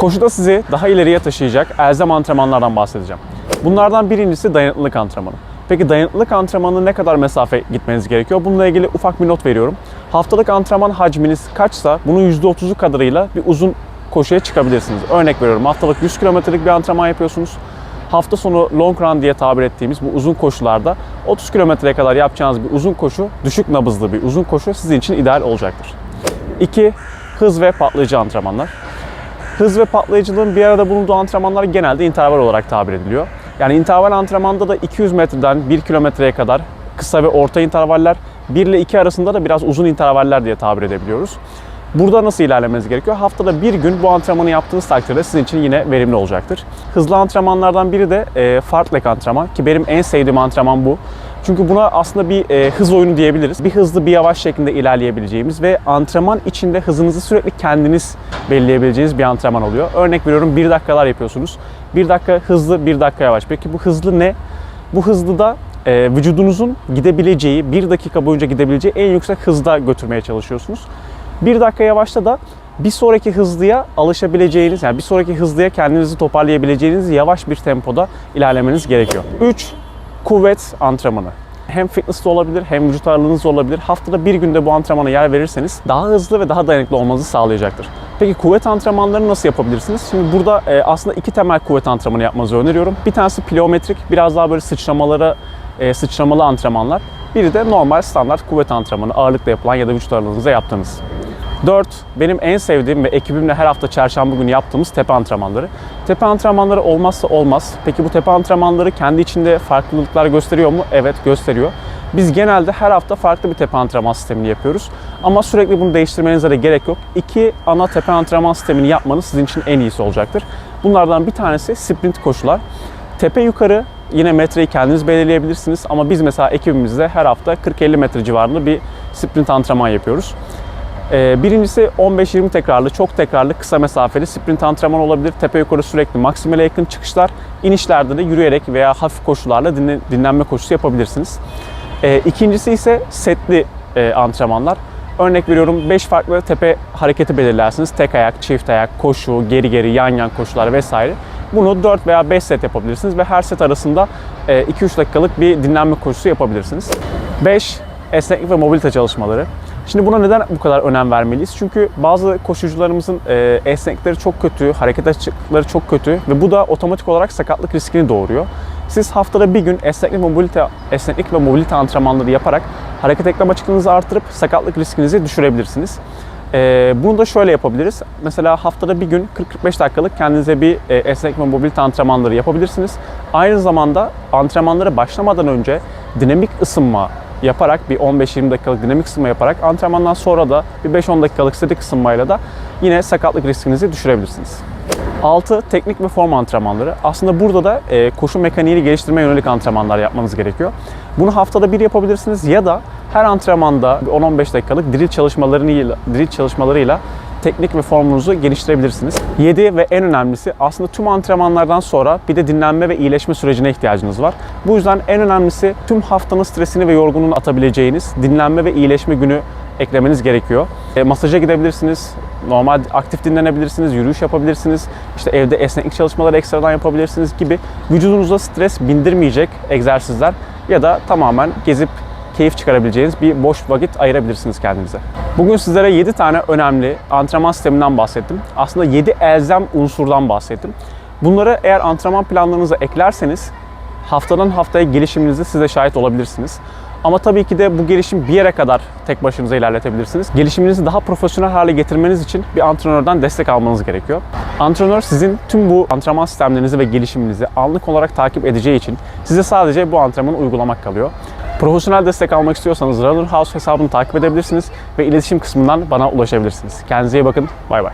Koşuda sizi daha ileriye taşıyacak elzem antrenmanlardan bahsedeceğim. Bunlardan birincisi dayanıklılık antrenmanı. Peki dayanıklılık antrenmanı ne kadar mesafe gitmeniz gerekiyor? Bununla ilgili ufak bir not veriyorum. Haftalık antrenman hacminiz kaçsa bunun %30'u kadarıyla bir uzun koşuya çıkabilirsiniz. Örnek veriyorum haftalık 100 kilometrelik bir antrenman yapıyorsunuz. Hafta sonu long run diye tabir ettiğimiz bu uzun koşularda 30 kilometreye kadar yapacağınız bir uzun koşu, düşük nabızlı bir uzun koşu sizin için ideal olacaktır. 2. Hız ve patlayıcı antrenmanlar. Hız ve patlayıcılığın bir arada bulunduğu antrenmanlar genelde interval olarak tabir ediliyor. Yani interval antrenmanda da 200 metreden 1 kilometreye kadar kısa ve orta intervaller, 1 ile 2 arasında da biraz uzun intervaller diye tabir edebiliyoruz. Burada nasıl ilerlemeniz gerekiyor? Haftada bir gün bu antrenmanı yaptığınız takdirde sizin için yine verimli olacaktır. Hızlı antrenmanlardan biri de e, fartlek antrenman ki benim en sevdiğim antrenman bu. Çünkü buna aslında bir e, hız oyunu diyebiliriz. Bir hızlı bir yavaş şeklinde ilerleyebileceğimiz ve antrenman içinde hızınızı sürekli kendiniz belirleyebileceğiniz bir antrenman oluyor. Örnek veriyorum 1 dakikalar yapıyorsunuz. 1 dakika hızlı, 1 dakika yavaş. Peki bu hızlı ne? Bu hızlı da e, vücudunuzun gidebileceği, 1 dakika boyunca gidebileceği en yüksek hızda götürmeye çalışıyorsunuz. 1 dakika yavaşta da bir sonraki hızlıya alışabileceğiniz, yani bir sonraki hızlıya kendinizi toparlayabileceğiniz yavaş bir tempoda ilerlemeniz gerekiyor. 3. Kuvvet antrenmanı. Hem fitness de olabilir hem vücut ağırlığınız da olabilir. Haftada bir günde bu antrenmana yer verirseniz daha hızlı ve daha dayanıklı olmanızı sağlayacaktır. Peki kuvvet antrenmanlarını nasıl yapabilirsiniz? Şimdi burada e, aslında iki temel kuvvet antrenmanı yapmanızı öneriyorum. Bir tanesi plyometrik, biraz daha böyle sıçramalara, e, sıçramalı antrenmanlar. Biri de normal standart kuvvet antrenmanı, ağırlıkla yapılan ya da vücut ağırlığınıza yaptığınız. 4. Benim en sevdiğim ve ekibimle her hafta çarşamba günü yaptığımız tepe antrenmanları. Tepe antrenmanları olmazsa olmaz. Peki bu tepe antrenmanları kendi içinde farklılıklar gösteriyor mu? Evet gösteriyor. Biz genelde her hafta farklı bir tepe antrenman sistemini yapıyoruz. Ama sürekli bunu değiştirmenize de gerek yok. İki ana tepe antrenman sistemini yapmanız sizin için en iyisi olacaktır. Bunlardan bir tanesi sprint koşular. Tepe yukarı yine metreyi kendiniz belirleyebilirsiniz ama biz mesela ekibimizde her hafta 40-50 metre civarında bir sprint antrenman yapıyoruz. Ee, Birincisi 15-20 tekrarlı, çok tekrarlı, kısa mesafeli sprint antrenman olabilir. Tepe yukarı sürekli maksimale yakın çıkışlar. İnişlerde de yürüyerek veya hafif koşularla dinle- dinlenme koşusu yapabilirsiniz. Ee, İkincisi ise setli e, antrenmanlar. Örnek veriyorum 5 farklı tepe hareketi belirlersiniz. Tek ayak, çift ayak, koşu, geri geri, yan yan koşular vesaire. Bunu 4 veya 5 set yapabilirsiniz ve her set arasında e, 2-3 dakikalık bir dinlenme koşusu yapabilirsiniz. 5. Esneklik ve mobilite çalışmaları. Şimdi buna neden bu kadar önem vermeliyiz? Çünkü bazı koşucularımızın e, esnekleri çok kötü, hareket açıklıkları çok kötü ve bu da otomatik olarak sakatlık riskini doğuruyor. Siz haftada bir gün esneklik, mobilite, esneklik ve mobilite antrenmanları yaparak hareket eklem açıklığınızı artırıp sakatlık riskinizi düşürebilirsiniz. Ee, bunu da şöyle yapabiliriz. Mesela haftada bir gün 40-45 dakikalık kendinize bir e, esnek ve mobilite antrenmanları yapabilirsiniz. Aynı zamanda antrenmanlara başlamadan önce dinamik ısınma yaparak bir 15-20 dakikalık dinamik ısınma yaparak antrenmandan sonra da bir 5-10 dakikalık statik ısınmayla da yine sakatlık riskinizi düşürebilirsiniz. 6. Teknik ve form antrenmanları. Aslında burada da e, koşu mekaniğini geliştirmeye yönelik antrenmanlar yapmanız gerekiyor. Bunu haftada bir yapabilirsiniz ya da her antrenmanda 10-15 dakikalık drill çalışmalarıyla, drill çalışmalarıyla teknik ve formunuzu geliştirebilirsiniz. 7 ve en önemlisi aslında tüm antrenmanlardan sonra bir de dinlenme ve iyileşme sürecine ihtiyacınız var. Bu yüzden en önemlisi tüm haftanın stresini ve yorgunluğunu atabileceğiniz dinlenme ve iyileşme günü eklemeniz gerekiyor. E, masaja gidebilirsiniz, normal aktif dinlenebilirsiniz, yürüyüş yapabilirsiniz, işte evde esneklik çalışmaları ekstradan yapabilirsiniz gibi vücudunuza stres bindirmeyecek egzersizler ya da tamamen gezip keyif çıkarabileceğiniz bir boş vakit ayırabilirsiniz kendinize. Bugün sizlere 7 tane önemli antrenman sisteminden bahsettim. Aslında 7 elzem unsurdan bahsettim. Bunları eğer antrenman planlarınıza eklerseniz haftadan haftaya gelişiminizi size şahit olabilirsiniz. Ama tabii ki de bu gelişim bir yere kadar tek başınıza ilerletebilirsiniz. Gelişiminizi daha profesyonel hale getirmeniz için bir antrenörden destek almanız gerekiyor. Antrenör sizin tüm bu antrenman sistemlerinizi ve gelişiminizi anlık olarak takip edeceği için size sadece bu antrenmanı uygulamak kalıyor. Profesyonel destek almak istiyorsanız Runner House hesabını takip edebilirsiniz ve iletişim kısmından bana ulaşabilirsiniz. Kendinize iyi bakın. Bay bay.